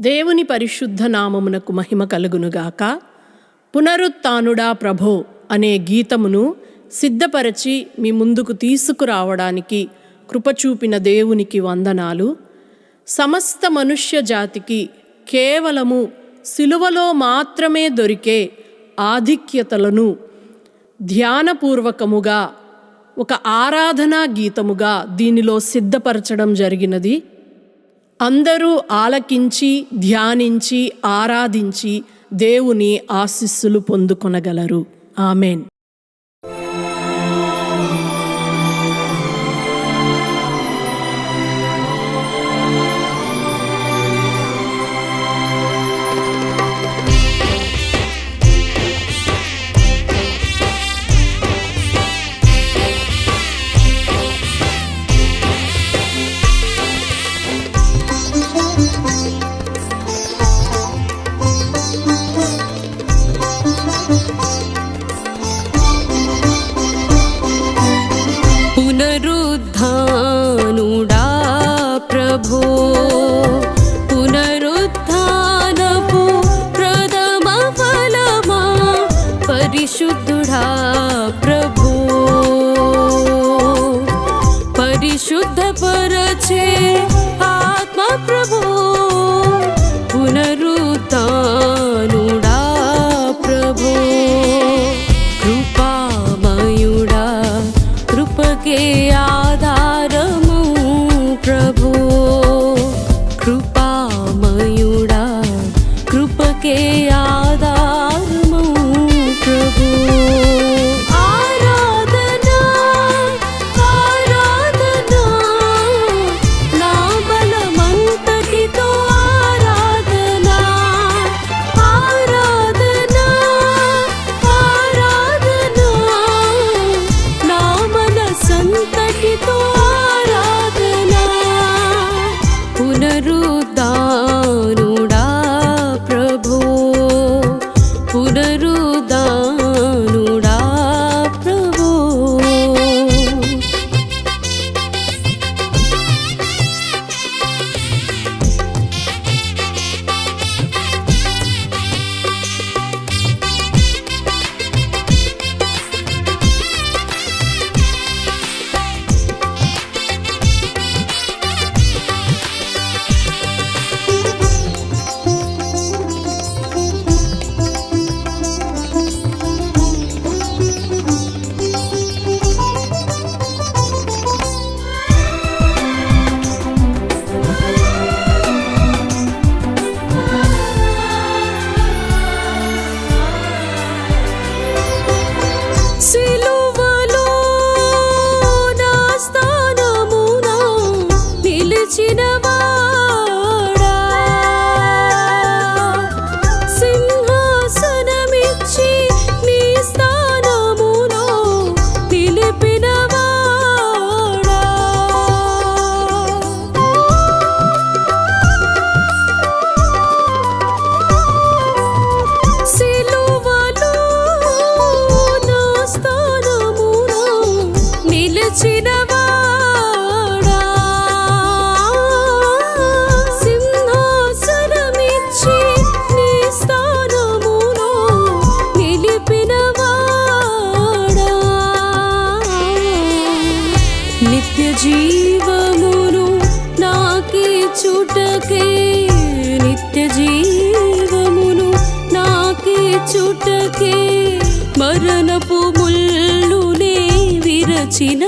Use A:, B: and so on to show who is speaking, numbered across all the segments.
A: దేవుని పరిశుద్ధ నామమునకు మహిమ కలుగునుగాక. పునరుత్నుడా ప్రభో అనే గీతమును సిద్ధపరచి మీ ముందుకు తీసుకురావడానికి కృపచూపిన దేవునికి వందనాలు. సమస్త మనుష్య జాతికి కేవలము సిలువలో మాత్రమే దొరికే ఆధిక్యతలను ధ్యానపూర్వకముగా ఒక ఆరాధనా గీతముగా దీనిలో సిద్ధపరచడం జరిగినది. అందరూ ఆలకించి ధ్యానించి ఆరాధించి దేవుని ఆశీస్సులు పొందుకొనగలరు. ఆమెన్.
B: పరిశుద్ధుడా ప్రభో పరిశుద్ధపరచే ఆత్మ ప్రభో పునరుద్ధానుడా విరచిన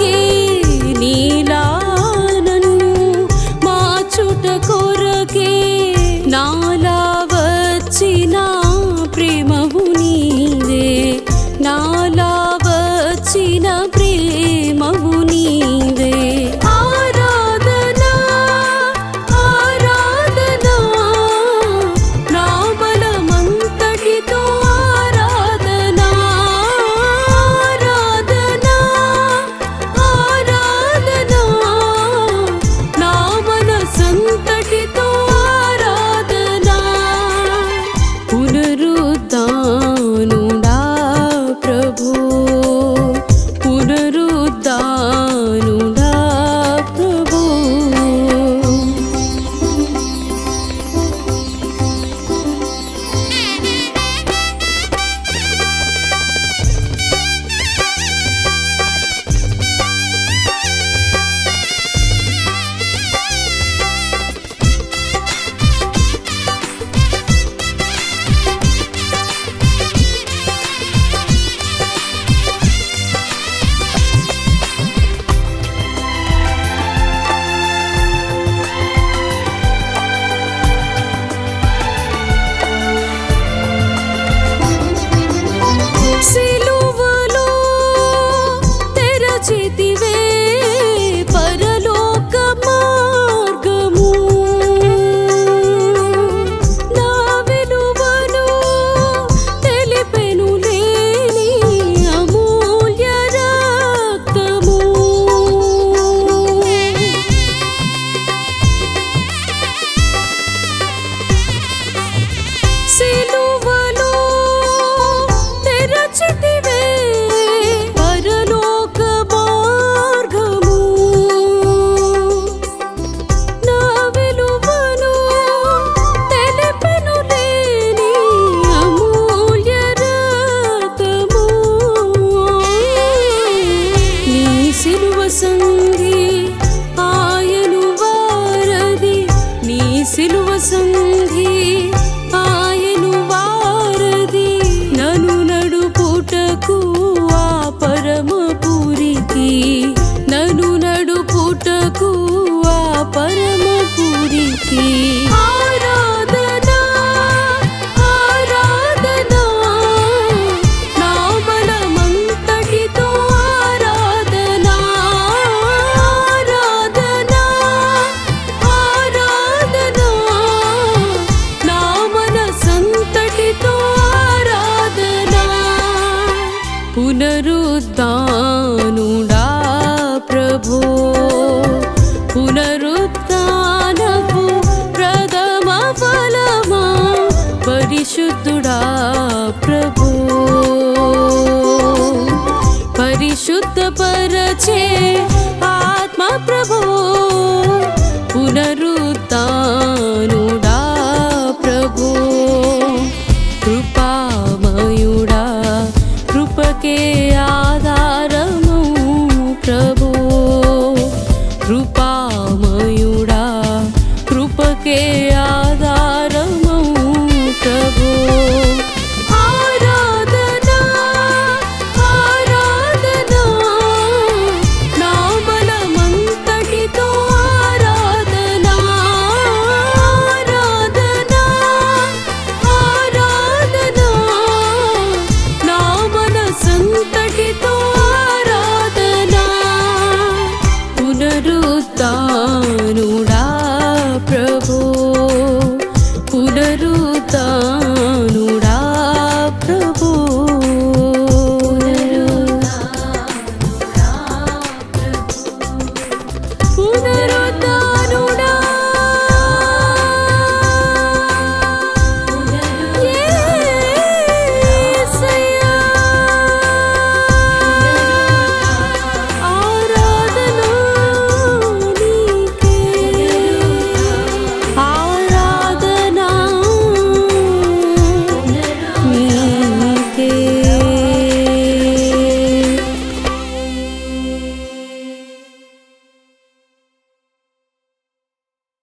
B: की పరిశుద్ధుడా ప్రభు. పరిశుద్ధ పరచే